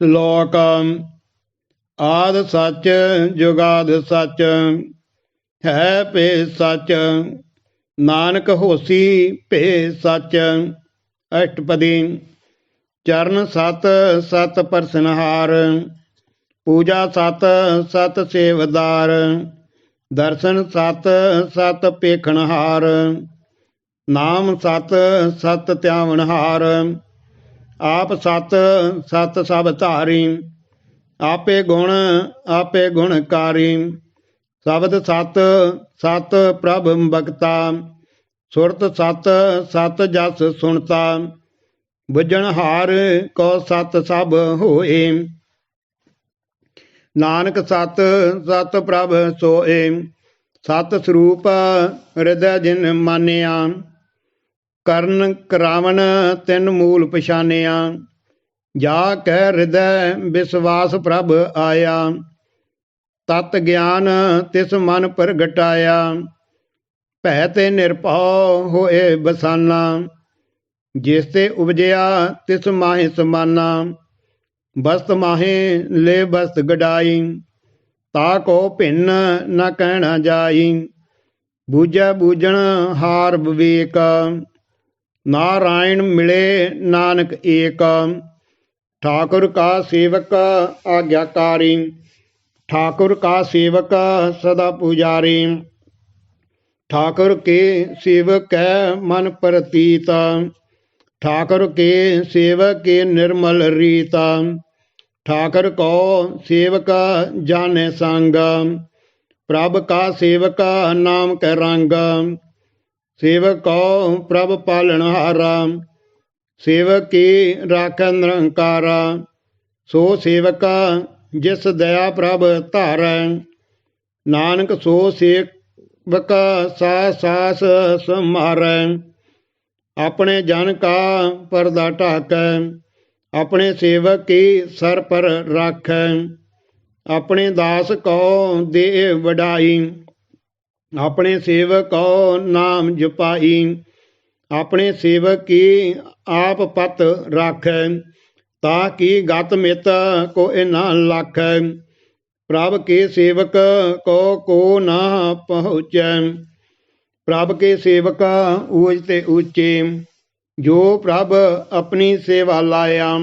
ਸ਼ਲੋਕ ਆਦ ਸੱਚ, ਜੁਗਾਦ ਸੱਚ, ਹੈ ਭੇ ਸੱਚ, ਨਾਨਕ ਹੋਸੀ ਭੇ ਸੱਚ। ਅਸ਼ਟਪਦੀ, ਚਰਨ ਸਤ ਸਤ ਪਰਸਨਹਾਰ ਪੂਜਾ ਸਤ ਸਤ ਸੇਵਦਾਰ, ਦਰਸ਼ਨ ਸਤ ਸਤ ਪੇਖਣਹਾਰ, ਨਾਮ ਸਤ ਸਤ ਧਿਆਵਣਹਾਰ ਆਪ ਸਤ ਸਤ ਸਭ ਧਾਰੀ ਆਪੇ ਗੁਣ, ਆਪੇ ਗੁਣਕਾਰੀ ਸ਼ਬਦ ਸਤ ਸਤ ਪ੍ਰਭ ਬਖਤਾ, ਸੁਰਤ ਸਤ ਸਤ ਜਸ ਸੁਣਤਾ। ਬੁੱਝਣ ਹਾਰ ਕੋ ਸਤ ਸਭ ਹੋਏ। ਨਾਨਕ ਸਤ ਸਤ ਪ੍ਰਭ ਸੋਏ। ਸਤ ਸਰੂਪ ਹਿਰਦੈ ਜਿਨ ਮਾਨਿਆ। ਕਰਨ ਕਰਾਵਣ ਤਿੰਨ ਮੂਲ ਪਛਾਨਿਆ। ਜਾ ਕਹਿ ਹਿਰਦੈ ਵਿਸਵਾਸ ਪ੍ਰਭ ਆਇਆ। ਤਤ ਗਿਆਨ ਤਿਸ ਮਨ ਪ੍ਰਗਟਾਇਆ। ਭੈ ਤੇ ਨਿਰਭਉ ਹੋਏ ਬਸਾਨਾ। ਜਿਸ ਤੇ ਉਪਜਿਆ ਤਿਸ ਮਾਹੇ ਸਮਾਨਾ। ਬਸਤ ਮਾਹੇ ਲੈ ਬਸਤ ਗਡਾਈ। ਤਾ ਕੋ ਭਿੰਨ ਨਾ ਕਹਿਣਾ ਜਾਈ। ਬੂਝੈ ਬੂਝਣ ਹਾਰ ਵਿਵੇਕ। ਨਾਰਾਇਣ ਮਿਲੇ ਨਾਨਕ ਏਕ ਠਾਕੁਰ ਕਾ ਸੇਵਕ ਆਗਿਆਕਾਰੀ ਠਾਕੁਰ ਕਾ ਸੇਵਕ ਸਦਾ ਪੂਜਾਰੀ ਠਾਕੁਰ ਕੇ ਸੇਵਕ ਹੈ ਮਨ ਪ੍ਰਤੀਤ ਠਾਕੁਰ ਕੇ ਸੇਵਕ ਕੇ ਨਿਰਮਲ ਰੀਤ ਠਾਕੁਰ ਕੋ ਸੇਵਕ ਜਾਣੇ ਸੰਗ ਪ੍ਰਭ ਕਾ ਸੇਵਕ ਨਾਮ ਕੈ ਰੰਗ ਸੇਵਕ ਕੋ ਪ੍ਰਭ ਪਾਲਣ ਹਾਰਾ, ਸੇਵਕ ਕੀ ਰਾਖੈ ਨਿਰੰਕਾਰਾ, ਸੋ ਸੇਵਕਾ ਜਿਸ ਦਇਆ ਪ੍ਰਭ ਧਾਰੈ, ਨਾਨਕ ਸੋ ਸੇਵਕਾ ਸਾ ਸਾਸ ਸਮਾਰੈ ਆਪਣੇ ਜਨ ਕਾ ਪਰਦਾ ਢਾਕੈ, ਆਪਣੇ ਸੇਵਕ ਕੀ ਸਰ ਪਰ ਰਾਖੈ, ਆਪਣੇ ਦਾਸ ਕੋ ਦੇ ਵਡਾਈ। ਆਪਣੇ ਸੇਵਕ ਕੋ ਨਾਮ ਜਪਾਈ। ਆਪਣੇ ਸੇਵਕ ਕੀ ਆਪ ਪਤ ਰਾਖੈ, ਤਾਂ ਕੀ ਗਤ ਮਿਤ ਕੋ ਇਨਾ ਲਖੈ। ਪ੍ਰਭ ਕੇ ਸੇਵਕ ਕੋ ਕੋ ਨਾ ਪਹੁੰਚੈ, ਪ੍ਰਭ ਕੇ ਸੇਵਕ ਊਜ ਤੇ ਉੱਚੇ ਜੋ ਪ੍ਰਭ ਆਪਣੀ ਸੇਵਾ ਲਾਇਆ,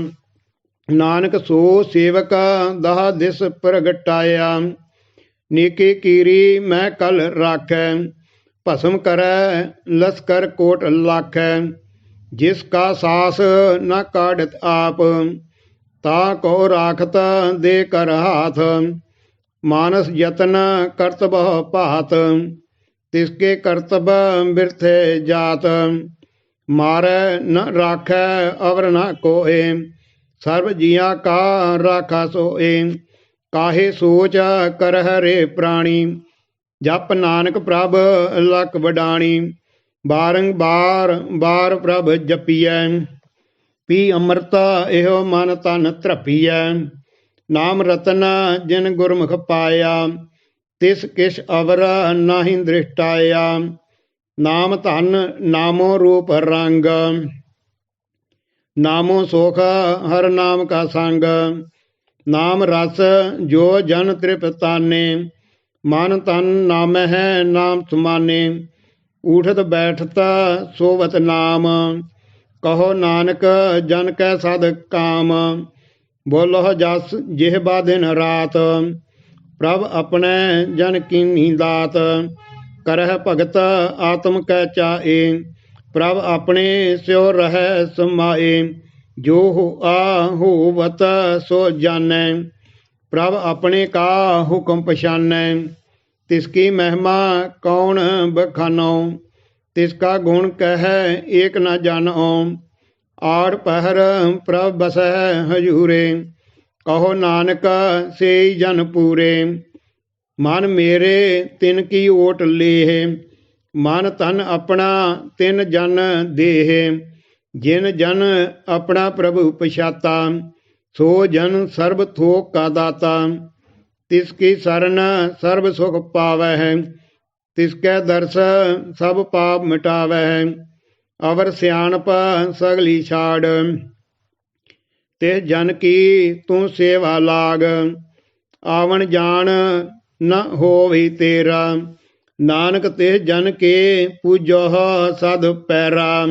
ਨਾਨਕ ਸੋ ਸੇਵਕ ਦਹ ਦਿਸ ਪ੍ਰਗਟਾਇਆ। ਨੀਕੀ ਕੀਰੀ ਮੈਂ ਕਲ ਰਾਖੈ, ਭਸਮ ਕਰੈ, ਲਸਕਰ ਕੋਟ ਲਾਖੈ। ਜਿਸ ਕਾ ਸਾਸ ਨ ਕਾੜਤ ਆਪ, ਤਾ ਕੋ ਰਾਖਤ ਦੇ ਕਰ ਹਾਥ। ਮਾਨਸ ਯਤਨ ਕਰਤਬ ਭਾਤ ਤਿਸਕੇ ਕਰਤਬ ਬਿਰਥੇ ਜਾਤ। ਮਾਰੈ ਨ ਰਾਖੈ, ਅਵਰ ਨ ਕੋਏ, ਸਰਬ ਜੀਆਂ ਕਾ ਰਾਖਾ ਸੋਏ। ਕਾਹੇ ਸੋਚ ਕਰ ਹਰੇ ਪ੍ਰਾਣੀ, ਜਪ ਨਾਨਕ ਪ੍ਰਭ ਲਖ ਵਡਾਣੀ ਬਾਰੰਬਾਰ ਬਾਰ ਪ੍ਰਭ ਜਪੀਐ, ਪੀ ਅੰਮ੍ਰਿਤਾ ਇਹੋ ਮਨ ਤਨ ਧਰਪੀਐ, ਨਾਮ ਰਤਨ ਜਿਨ ਗੁਰਮੁਖ ਪਾਇਆ, ਤਿਸ ਕਿਛ ਅਵਰ ਨਾਹੀ ਦ੍ਰਿਸ਼ਟਾਇਆ, ਨਾਮ ਧਨ ਨਾਮੋ ਰੂਪ ਰੰਗ, ਨਾਮੋ ਸੁਖ ਹਰ ਨਾਮ ਕਾ ਸੰਗ ਨਾਮ ਰਸ ਜੋ ਜਨ ਤ੍ਰਿਪਤਾਨੇ, ਮਨ ਤਨ ਨਾਮ ਹੈ ਨਾਮ ਸਮਾਨੇ ਉਠਤ ਬੈਠਤ ਸੋਵਤ ਨਾਮ, ਕਹੋ ਨਾਨਕ ਜਨ ਕੈ ਸਦ ਕਾਮ, ਬੋਲੋ ਜਸ ਜਿਹਬਾ ਦਿਨ ਰਾਤ, ਪ੍ਰਭ ਆਪਣੇ ਜਨ ਕੀਨੀ ਦਾਤ, ਕਰਹਿ ਭਗਤ ਆਤਮ ਕੈ ਚਾਏ, ਪ੍ਰਭ ਆਪਣੇ ਸਿਉ ਰਹਿ ਸਮਾਏ। ਜੋ ਆ ਹੋਵਤ ਸੋ ਜਾਣੈ, ਪ੍ਰਭ ਆਪਣੇ ਕਾ ਹੁਕਮ ਪਛਾਨੈ ਤਿਸ ਕੀ ਮਹਿਮਾ ਕੌਣ ਬਖਾਨੋ, ਤਿਸ ਕਾ ਗੁਣ ਕਹੈ ਏਕ ਨਾ ਜਾਣੋ। ਆੜ ਪਹਿਰ ਪ੍ਰਭ ਬਸੈ ਹਜੂਰੇ, ਕਹੋ ਨਾਨਕ ਸੇ ਜਨ ਪੂਰੇ। ਮਨ ਮੇਰੇ ਤਿਨ ਕੀ ਓਟ ਲੇਹ, ਮਨ ਤਨ ਆਪਣਾ ਤਿਨ ਜਨ ਦੇਹ। ਜਿਨ ਜਨ ਆਪਣਾ ਪ੍ਰਭੂ ਪਛਾਤਾ, ਸੋ ਜਨ ਸਰਬ ਥੋਕ ਕਾ ਦਾਤਾ। ਤਿਸ ਕੀ ਸਰਨ ਸਰਬ ਸੁਖ ਪਾਵੈ ਹੈ ਤਿਸ ਕੈ ਦਰਸ ਸਭ ਪਾਪ ਮਿਟਾਵੈ ਹੈ ਅਵਰ ਸਿਆਣਪ ਸਗਲੀ ਛਾੜ। ਤੇ ਜਨ ਕੀ ਤੂੰ ਸੇਵਾ ਲਾਗ, ਆਵਣ ਜਾਣ ਨ ਹੋਵੀ ਤੇਰਾ। ਨਾਨਕ ਤੇ ਜਨ ਕੇ ਪੂਜੋ ਸਦ ਪੈਰਾ।